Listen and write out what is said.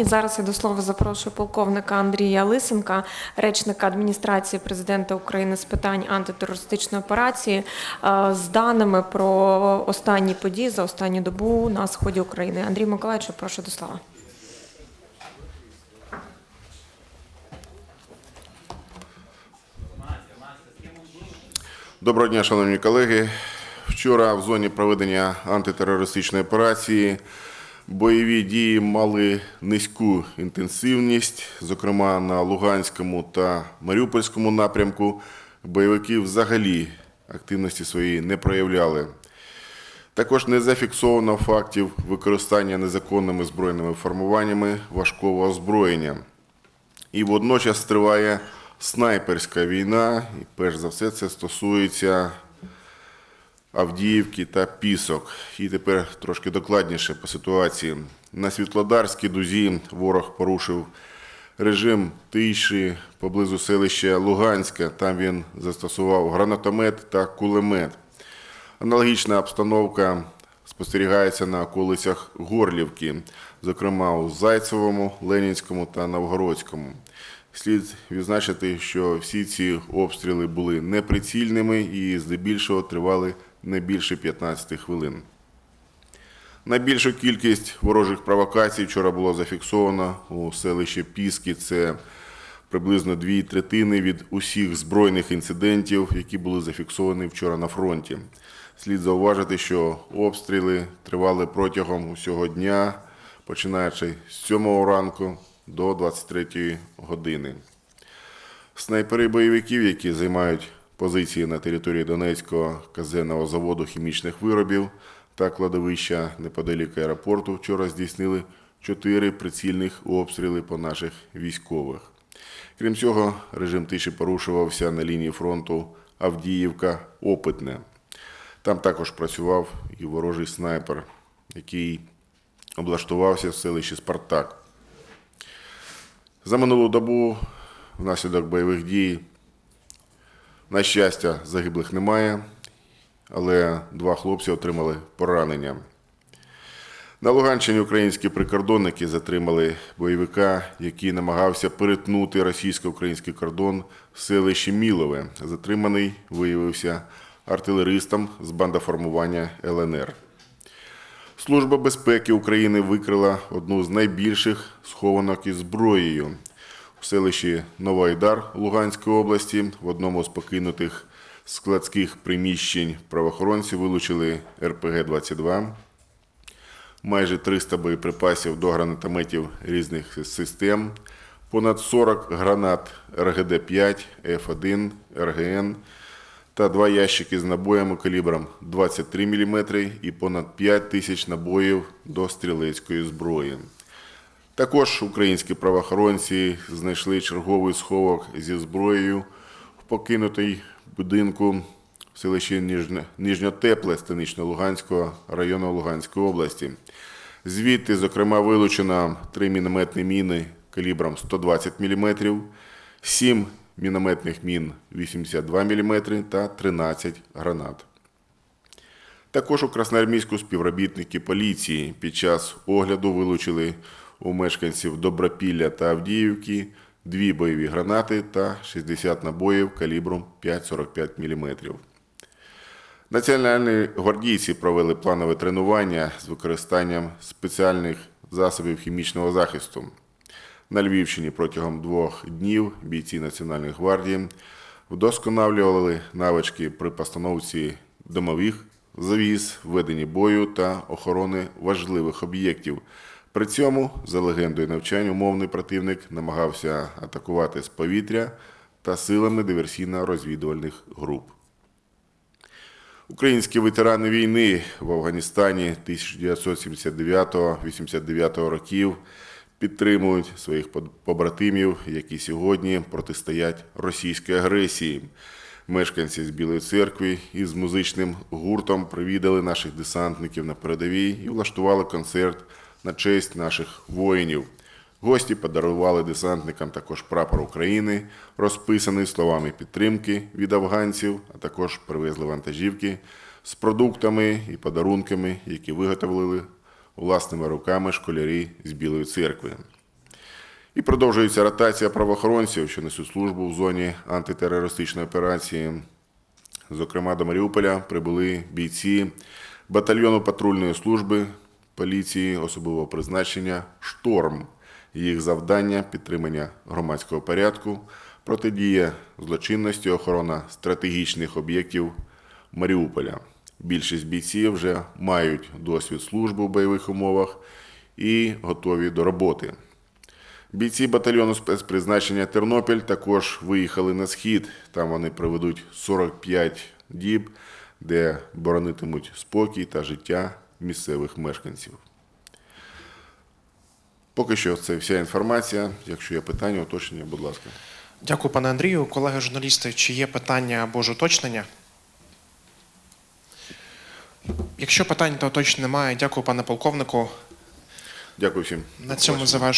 питанні. Зараз я до слова запрошую полковника Андрія Лисенка, речника адміністрації президента України з питань антитерористичної операції, е, з даними про останні події за останню добу на сході України. Андрій Миколаївич, прошу до слова. Доброго дня, шановні колеги. Вчора в зоні проведення антитерористичної операції бойові дії мали низьку інтенсивність. Зокрема, на Луганському та Маріупольському напрямку бойовики взагалі активності свої не проявляли. Також не зафіксовано фактів використання незаконними збройними формуваннями важкого озброєння. І водночас триває снайперська війна, і перш за все це стосується Авдіївки та Пісок. І тепер трошки докладніше по ситуації. На Світлодарській дузі ворог порушив режим тиші поблизу селища Луганська. Там він застосував гранатомет та кулемет. Аналогічна обстановка спостерігається на околицях Горлівки, зокрема у Зайцевому, Ленінському та Новгородському. Слід відзначити, що всі ці обстріли були неприцільними і здебільшого тривали не більше 15 хвилин. Найбільшу кількість ворожих провокацій вчора було зафіксовано у селищі Піски. Це приблизно дві третини від усіх збройних інцидентів, які були зафіксовані вчора на фронті. Слід зауважити, що обстріли тривали протягом усього дня, починаючи з 7 ранку до 23 години. Снайпери бойовиків, які займають позиції на території Донецького казенного заводу хімічних виробів та кладовища неподалік аеропорту, вчора здійснили чотири прицільних обстріли по наших військових. Крім цього, режим тиші порушувався на лінії фронту Авдіївка-Опитне. Там також працював і ворожий снайпер, який облаштувався в селищі Спартак. За минулу добу внаслідок бойових дій, на щастя, загиблих немає, але два хлопці отримали поранення. На Луганщині українські прикордонники затримали бойовика, який намагався перетнути російсько-український кордон в селищі Мілове. Затриманий виявився артилеристом з бандоформування ЛНР. Служба безпеки України викрила одну з найбільших схованок із зброєю у селищі Новоайдар Луганської області. В одному з покинутих складських приміщень правоохоронці вилучили РПГ-22, майже 300 боєприпасів до гранатометів різних систем, понад 40 гранат РГД-5, Ф1, РГН та два ящики з набоями калібром 23 мм і понад 5 тисяч набоїв до стрілецької зброї. Також українські правоохоронці знайшли черговий сховок зі зброєю в покинутій будинку в селищі Нижньотепле Станично-Луганського району Луганської області. Звідти, зокрема, вилучено три мінометні міни калібром 120 мм, 7 мінометних мін 82 мм та 13 гранат. Також у Красноармійську співробітники поліції під час огляду вилучили у мешканців Добропілля та Авдіївки дві бойові гранати та 60 набоїв калібром 5,45 мм. Національні гвардійці провели планове тренування з використанням спеціальних засобів хімічного захисту. На Львівщині протягом двох днів бійці Національної гвардії вдосконалювали навички при постановці домових завіз, веденні бою та охорони важливих об'єктів. При цьому, за легендою навчань, умовний противник намагався атакувати з повітря та силами диверсійно-розвідувальних груп. Українські ветерани війни в Афганістані 1979-89 років підтримують своїх побратимів, які сьогодні протистоять російській агресії. Мешканці з Білої церкви із музичним гуртом привідали наших десантників на передовій і влаштували концерт на честь наших воїнів. Гості подарували десантникам також прапор України, розписаний словами підтримки від афганців, а також привезли вантажівки з продуктами і подарунками, які виготовили власними руками школярі з Білої церкви. І продовжується ротація правоохоронців, що несуть службу в зоні антитерористичної операції. Зокрема, до Маріуполя прибули бійці батальйону патрульної служби поліції особливого призначення Шторм. Їх завдання підтримання громадського порядку, протидія злочинності, охорона стратегічних об'єктів Маріуполя. Більшість бійців вже мають досвід служби в бойових умовах і готові до роботи. Бійці батальйону спецпризначення Тернопіль також виїхали на схід. Там вони проведуть 45 діб, де боронитимуть спокій та життя місцевих мешканців. Поки що це вся інформація. Якщо є питання, уточнення, будь ласка. Дякую, пане Андрію. Колеги журналісти, чи є питання або ж уточнення? Якщо питань та уточнень немає, дякую, пане полковнику. Дякую всім. На цьому завершуємо.